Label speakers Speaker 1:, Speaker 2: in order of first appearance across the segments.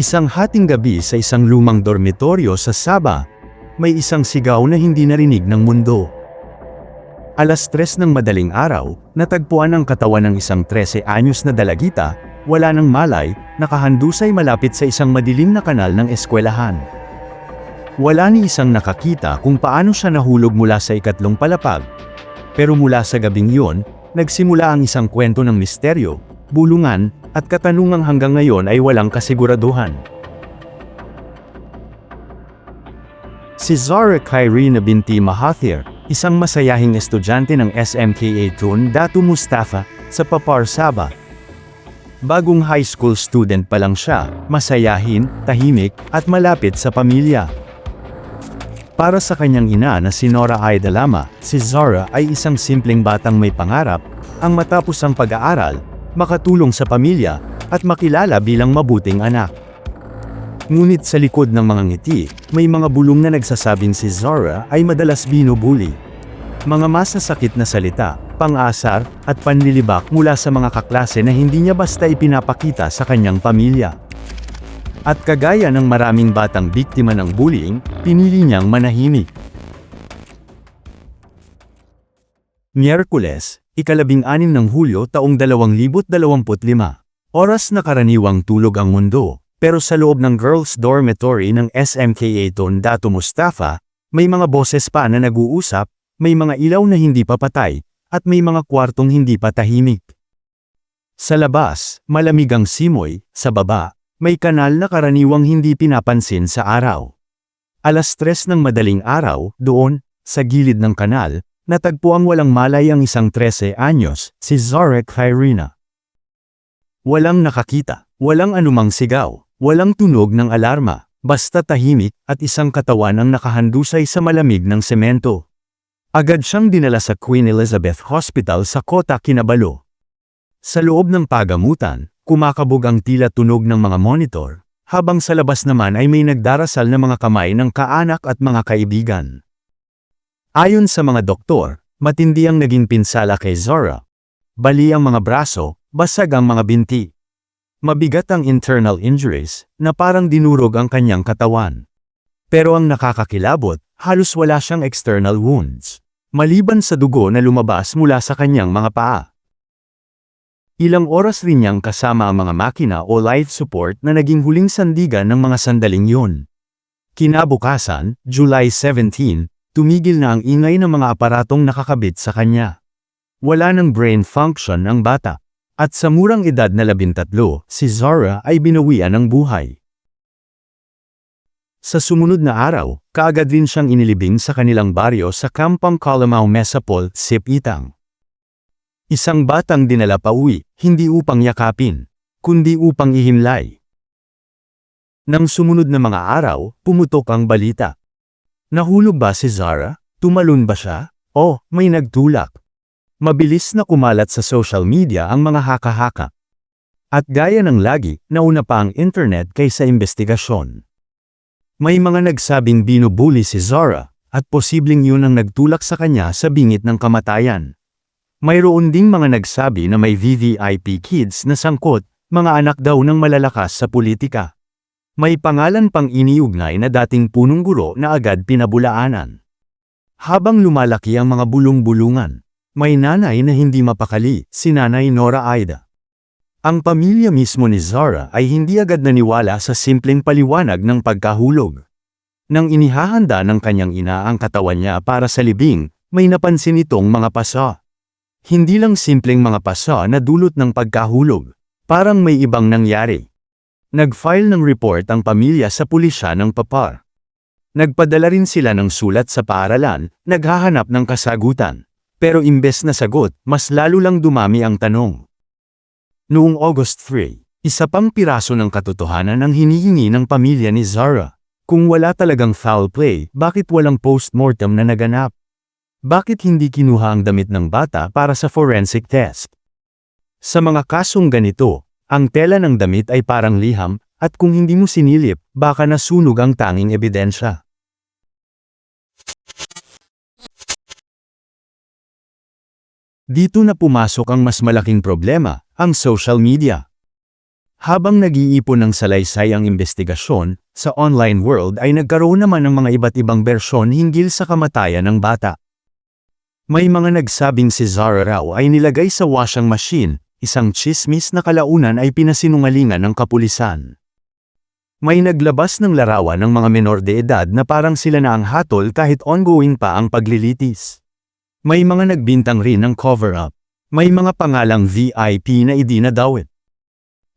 Speaker 1: Isang hating gabi sa isang lumang dormitoryo sa Saba, may isang sigaw na hindi narinig ng mundo. Alas tres ng madaling araw, natagpuan ang katawan ng isang 13 anyos na dalagita, wala ng malay, nakahandusay malapit sa isang madilim na kanal ng eskwelahan. Wala ni isang nakakita kung paano siya nahulog mula sa ikatlong palapag. Pero mula sa gabing yun, nagsimula ang isang kwento ng misteryo, bulungan, at katanungang hanggang ngayon ay walang kasiguraduhan. Si Zara Kyrina binti Mahathir, isang masayahing estudyante ng SMKA Tun Datu Mustafa, sa Papar Sabah. Bagong high school student pa lang siya, masayahin, tahimik, at malapit sa pamilya. Para sa kanyang ina na si Nora Aida Lama, si Zara ay isang simpleng batang may pangarap, ang matapos ang pag-aaral, makatulong sa pamilya, at makilala bilang mabuting anak. Ngunit sa likod ng mga ngiti, may mga bulong na nagsasabing si Zara ay madalas binubuli. Mga masasakit na salita, pang-asar, at panlilibak mula sa mga kaklase na hindi niya basta ipinapakita sa kanyang pamilya. At kagaya ng maraming batang biktima ng bullying, pinili niyang manahimik. Miyerkules, ikalabing anim ng Hulyo taong 2025. Oras na karaniwang tulog ang mundo, pero sa loob ng girls' dormitory ng SMKA Tondatu Mustafa, may mga boses pa na nag-uusap, may mga ilaw na hindi pa patay, at may mga kwartong hindi pa tahimik. Sa labas, malamig ang simoy, sa baba, may kanal na karaniwang hindi pinapansin sa araw. Alas tres ng madaling araw, doon, sa gilid ng kanal, natagpuang walang malay ang isang 13 anyos, si Zarek Kyrina. Walang nakakita, walang anumang sigaw, walang tunog ng alarma, basta tahimik at isang katawan ang nakahandusay sa malamig ng semento. Agad siyang dinala sa Queen Elizabeth Hospital sa Kota Kinabalu. Sa loob ng pagamutan, kumakabog ang tila tunog ng mga monitor, habang sa labas naman ay may nagdarasal na mga kamay ng kaanak at mga kaibigan. Ayon sa mga doktor, matindi ang naging pinsala kay Zora. Bali ang mga braso, basag ang mga binti. Mabigat ang internal injuries, na parang dinurog ang kanyang katawan. Pero ang nakakakilabot, halos wala siyang external wounds. Maliban sa dugo na lumabas mula sa kanyang mga paa. Ilang oras rin niyang kasama ang mga makina o life support na naging huling sandigan ng mga sandaling yun. Kinabukasan, July 17, tumigil na ang ingay ng mga aparatong nakakabit sa kanya. Wala ng brain function ang bata. At sa murang edad na labintatlo, si Zara ay binawian ng buhay. Sa sumunod na araw, kaagad rin siyang inilibing sa kanilang baryo sa Kampang Calamao Mesapol, Sipitang. Isang batang dinala pa uwi, hindi upang yakapin, kundi upang ihimlay. Nang sumunod na mga araw, pumutok ang balita. Nahulog ba si Zara? Tumalon ba siya? O, may nagtulak. Mabilis na kumalat sa social media ang mga haka-haka. At gaya ng lagi, nauna pa ang internet kaysa investigasyon. May mga nagsabing binubuli si Zara, at posibleng yun ang nagtulak sa kanya sa bingit ng kamatayan. Mayroon ding mga nagsabi na may VVIP kids na sangkot, mga anak daw ng malalakas sa politika. May pangalan pang iniugnay na dating punong guro na agad pinabulaanan. Habang lumalaki ang mga bulong-bulungan, may nanay na hindi mapakali, si Nanay Nora Aida. Ang pamilya mismo ni Zara ay hindi agad naniwala sa simpleng paliwanag ng pagkahulog. Nang inihahanda ng kanyang ina ang katawan niya para sa libing, may napansin itong mga pasa. Hindi lang simpleng mga pasa na dulot ng pagkahulog, parang may ibang nangyari. Nag-file ng report ang pamilya sa pulisya ng papar. Nagpadala rin sila ng sulat sa paaralan, naghahanap ng kasagutan. Pero imbes na sagot, mas lalo lang dumami ang tanong. Noong August 3, isa pang piraso ng katotohanan ang hinihingi ng pamilya ni Zara. Kung wala talagang foul play, bakit walang post-mortem na naganap? Bakit hindi kinuha ang damit ng bata para sa forensic test? Sa mga kasong ganito, ang tela ng damit ay parang liham, at kung hindi mo sinilip, baka nasunog ang tanging ebidensya. Dito na pumasok ang mas malaking problema, ang social media. Habang nag-iipon ng salaysay ang investigasyon, sa online world ay nagkaroon naman ng mga iba't ibang bersyon hinggil sa kamatayan ng bata. May mga nagsabing si Zara raw ay nilagay sa washing machine, isang chismis na kalaunan ay pinasinungalingan ng kapulisan. May naglabas ng larawan ng mga menor de edad na parang sila na ang hatol kahit ongoing pa ang paglilitis. May mga nagbintang rin ng cover-up. May mga pangalang VIP na idinadawit.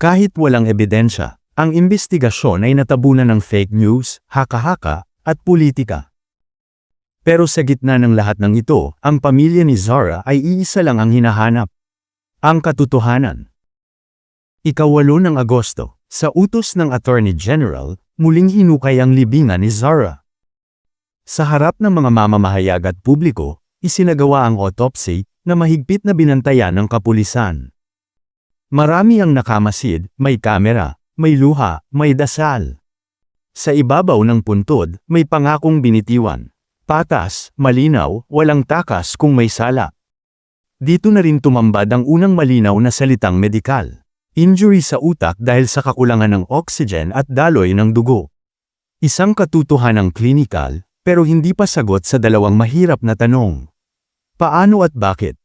Speaker 1: Kahit walang ebidensya, ang investigasyon ay natabunan ng fake news, haka-haka, at politika. Pero sa gitna ng lahat ng ito, ang pamilya ni Zara ay iisa lang ang hinahanap. Ang katotohanan. Ikawalo ng Agosto, sa utos ng Attorney General, muling hinukay ang libingan ni Zara. Sa harap ng mga mamamahayag at publiko, isinagawa ang autopsy na mahigpit na binantayan ng kapulisan. Marami ang nakamasid, may kamera, may luha, may dasal. Sa ibabaw ng puntod, may pangakong binitiwan. Patas, malinaw, walang takas kung may sala. Dito na rin tumambad ang unang malinaw na salitang medikal. Injury sa utak dahil sa kakulangan ng oxygen at daloy ng dugo. Isang katutuhanang klinikal, pero hindi pa sagot sa dalawang mahirap na tanong. Paano at bakit?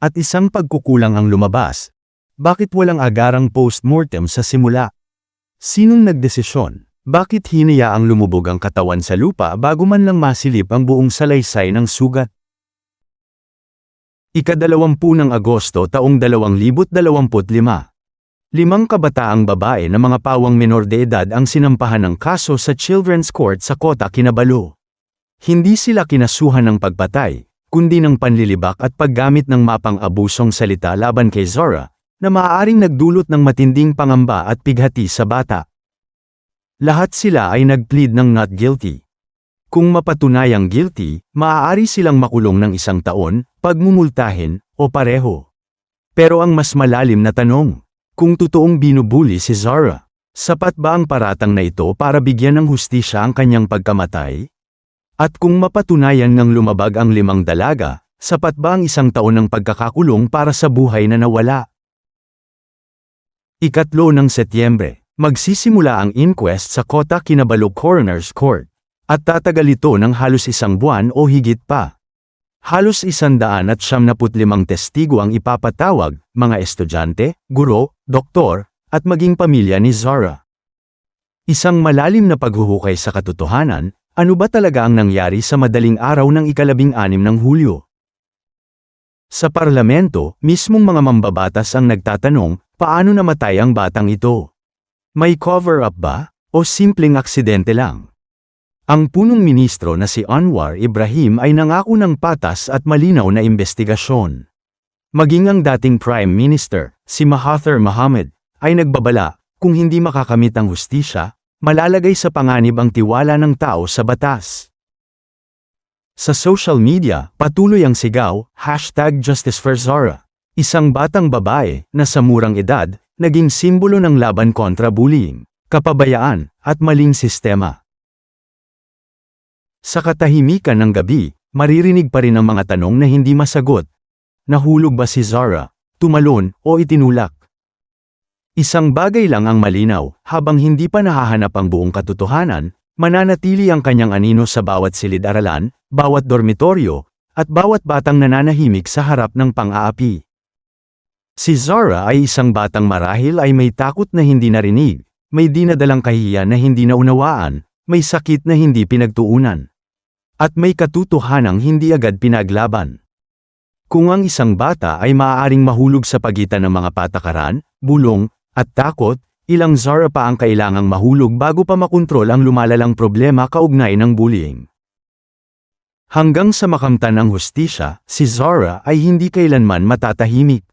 Speaker 1: At isang pagkukulang ang lumabas, bakit walang agarang post-mortem sa simula? Sinong nagdesisyon? Bakit hinayaang lumubog ang katawan sa lupa bago man lang masilip ang buong salaysay ng sugat? Ikadalawampu ng Agosto taong 2025. Limang kabataang babae na mga pawang menor de edad ang sinampahan ng kaso sa Children's Court sa Kota Kinabalu. Hindi sila kinasuhan ng pagpatay, kundi ng panlilibak at paggamit ng mapang abusong salita laban kay Zora, na maaaring nagdulot ng matinding pangamba at pighati sa bata. Lahat sila ay nagplead ng not guilty. Kung mapatunayang guilty, maaari silang makulong ng isang taon, pagmumultahin, o pareho. Pero ang mas malalim na tanong, kung totoong binubuli si Zara, sapat ba ang paratang na ito para bigyan ng hustisya ang kanyang pagkamatay? At kung mapatunayan ngang lumabag ang limang dalaga, sapat ba ang isang taon ng pagkakakulong para sa buhay na nawala? Ikatlo ng Setyembre, magsisimula ang inquest sa Kota Kinabalu Coroner's Court, at tatagal ito ng halos isang buwan o higit pa. Halos isandaan at siyam naput limang testigo ang ipapatawag, mga estudyante, guro, doktor, at maging pamilya ni Zara. Isang malalim na paghuhukay sa katotohanan, ano ba talaga ang nangyari sa madaling araw ng ikalabing anim ng Hulyo? Sa parlamento, mismong mga mambabatas ang nagtatanong, paano namatay ang batang ito? May cover-up ba? O simpleng aksidente lang? Ang punong ministro na si Anwar Ibrahim ay nangako ng patas at malinaw na investigasyon. Maging ang dating Prime Minister, si Mahathir Mohamad, ay nagbabala, kung hindi makakamit ang hustisya, malalagay sa panganib ang tiwala ng tao sa batas. Sa social media, patuloy ang sigaw, hashtag Justice for Zara. Isang batang babae na sa murang edad, naging simbolo ng laban kontra bullying, kapabayaan, at maling sistema. Sa katahimikan ng gabi, maririnig pa rin ang mga tanong na hindi masagot. Nahulog ba si Zara? Tumalon o itinulak? Isang bagay lang ang malinaw, habang hindi pa nahahanap ang buong katotohanan, mananatili ang kanyang anino sa bawat silid-aralan, bawat dormitoryo, at bawat batang nananahimik sa harap ng pang-aapi. Si Zara ay isang batang marahil ay may takot na hindi narinig, may dinadalang kahiya na hindi naunawaan, may sakit na hindi pinagtuunan. At may katotohanang hindi agad pinaglaban. Kung ang isang bata ay maaaring mahulog sa pagitan ng mga patakaran, bulong, at takot, ilang Zara pa ang kailangang mahulog bago pa makontrol ang lumalalang problema kaugnay ng bullying. Hanggang sa makamtan ng hustisya, si Zara ay hindi kailanman matatahimik.